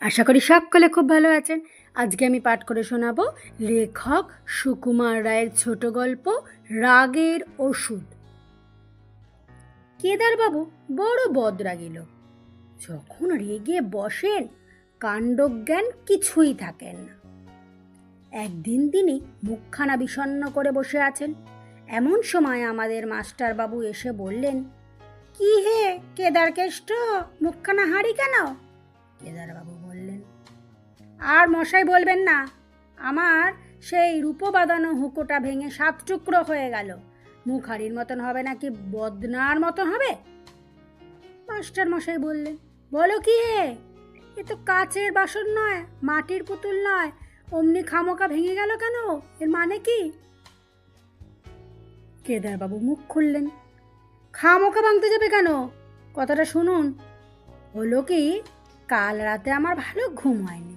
আশা করি সকলে খুব ভালো আছেন। আজকে আমি পাঠ করে শোনাবো লেখক সুকুমার রায়ের ছোট গল্প রাগের ওষুধ। কেদারবাবু বড় বদরাগী লোক। যখন রেগে বসেন, কাণ্ডজ্ঞান কিছুই থাকেন না। একদিন তিনি মুখখানা বিষণ্ণ করে বসে আছেন। এমন সময় আমাদের মাস্টারবাবু এসে বললেন, কি হে কেদার কেষ্ট মুখখানা হাঁড়ি কেন? কেদারবাবু বললেন, আর মশাই বলবেন না, আমার সেই রূপো বাঁধানো হুকোটা ভেঙে সাত টুকরো হয়ে গেল। মুখ হাড়ির মতন হবে নাকি বদনার মতো হবে? মাস্টার মশাই বললেন, বলো কি হে, এ তো কাচের বাসন নয়, মাটির পুতুল নয়, অমনি খামোকা ভেঙে গেল কেন? এর মানে কি? কেদারবাবু মুখ খুললেন, খামোকা ভাঙতে যাবে কেন? কথাটা শুনুন। হলো কি কাল রাতে আমার ভালো ঘুম হয়নি।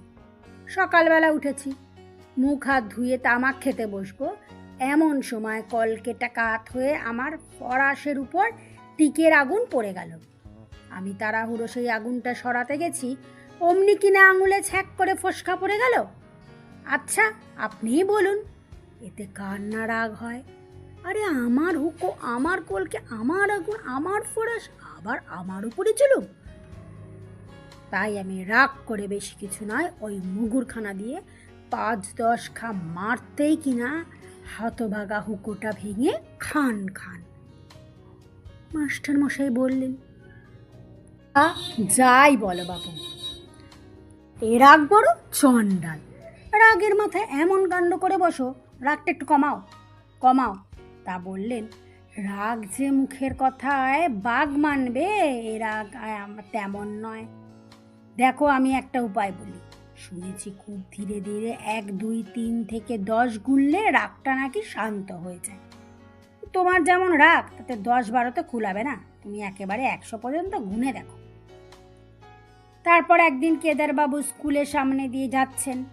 সকালবেলা উঠেছি, মুখ হাত ধুয়ে তামাক খেতে বসবো। এমন সময় কলকেটা কাত হয়ে আমার ফরাসের উপর টিকের আগুন পড়ে গেল। আমি তাড়াহুড়ো সেই আগুনটা সরাতে গেছি, অমনি কিনা আঙুলে ছ্যাক করে ফসকা পড়ে গেল। আচ্ছা আপনিই বলুন, এতে কার না রাগ হয়? আরে আমার হুকো, আমার কলকে আমার আগুন, আমার ফরাস, আবার আমার উপরে চলুক? তাই আমি রাগ করে বেশি কিছু নয় ওই মুগুরখানা দিয়ে পাঁচ দশ খা মারতেই কিনা হতভাগা হুকোটা ভেঙে খান খান। মাস্টার মশাই বললেন "আ, যাই বলো বাবু এ রাগ বড় চন্ডাল রাগের মাথায় এমন কাণ্ড করে বসো রাগটা একটু কমাও কমাও। তা বললেন রাগ যে মুখের কথায় বাঘ মানবে এ রাগ তেমন নয়। দেখো আমি একটা উপায় বলি। শুনেছি খুব ধীরে ধীরে এক, দুই, তিন থেকে দশ গুনলে রাগটা নাকি শান্ত হয়ে যায়। তোমার যেমন রাগ, তাতে দশ বারোতে কুলাবে না। তুমি একেবারে একশো পর্যন্ত গুনে দেখো। তারপর একদিন কেদারবাবু স্কুলের সামনে দিয়ে যাচ্ছেন।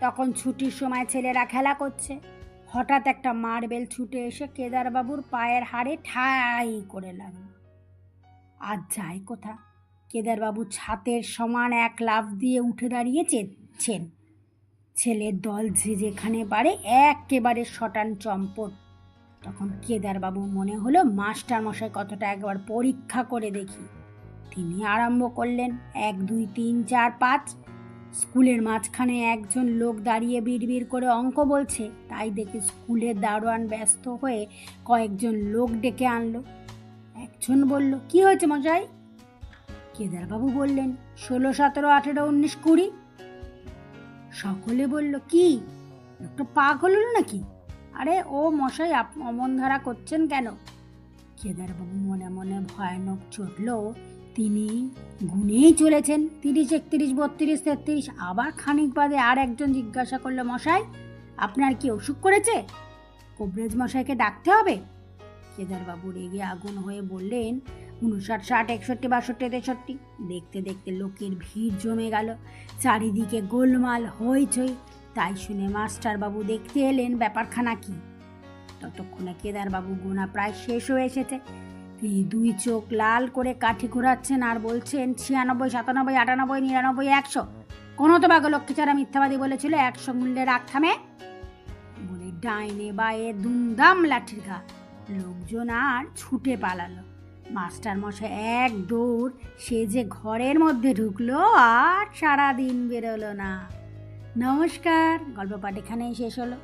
তখন ছুটির সময় ছেলেরা খেলা করছে। হঠাৎ একটা মার্বেল ছুটে এসে কেদারবাবুর পায়ের হাড়ে ঠাই করে লাগল। আর যাই কোথা? কেদারবাবু ছাতের সমান এক লাফ দিয়ে উঠে দাঁড়িয়ে চেয়েছেন ছেলের দল যে যেখানে পারে একেবারে শটান চম্পট। তখন কেদারবাবু মনে হলো মাস্টার মশাই কতটা একবার পরীক্ষা করে দেখি। তিনি আরম্ভ করলেন এক, দুই, তিন, চার, পাঁচ। স্কুলের মাঝখানে একজন লোক দাঁড়িয়ে বিড়বিড় করে অঙ্ক বলছে। তাই দেখে স্কুলের দারোয়ান ব্যস্ত হয়ে কয়েকজন লোক ডেকে আনলো। একজন বলল, কি হয়েছে মশাই? কেদারবাবু বললেন, ষোলো, সতেরো, আঠেরো, উনিশ, কুড়ি। সকলে বলল, কি? একটু পাগল হল নাকি? আরে, ও মশাই অমন ধারা করছেন কেন? কেদারবাবু মনে মনে ভয়ানক চটল, তিনি গুনেই চলেছেন। তিরিশ, একত্রিশ, বত্রিশ, তেত্রিশ, আবার খানিক বাদে আর একজন জিজ্ঞাসা করল, মশাই, আপনার কি অসুখ করেছে? কবরেজ মশাইকে ডাকতে হবে? কেদারবাবু রেগে আগুন হয়ে বললেন উনষাট, ষাট, একষট্টি, বাষট্টি, তেষট্টি। দেখতে দেখতে লোকের ভিড় জমে গেল। চারিদিকে গোলমাল, হইচই। তাই শুনে মাস্টারবাবু দেখতে এলেন, ব্যাপারখানা কি? ততক্ষণে কেদারবাবু গোনা প্রায় শেষ হয়ে এসেছে। তিনি দুই চোখ লাল করে কাঠি ঘোরাচ্ছেন আর বলছেন, ছিয়ানব্বই, সাতানব্বই, আটানব্বই, নিরানব্বই, একশো। কোনো তো বাঘ লক্ষ্মীচারা মিথ্যাবাদী বলেছিল, একশো মূল্যে রাগ থামে বলে ডাইনে বায়ে দুমদাম লাঠির ঘা। লোকজন আর ছুটে পালালো। মাস্টার মশাই এক দৌড় সে যে ঘরের মধ্যে ঢুকলো আর সারাদিন বেরোলো না। নমস্কার গল্প পাঠ এখানেই শেষ হলো।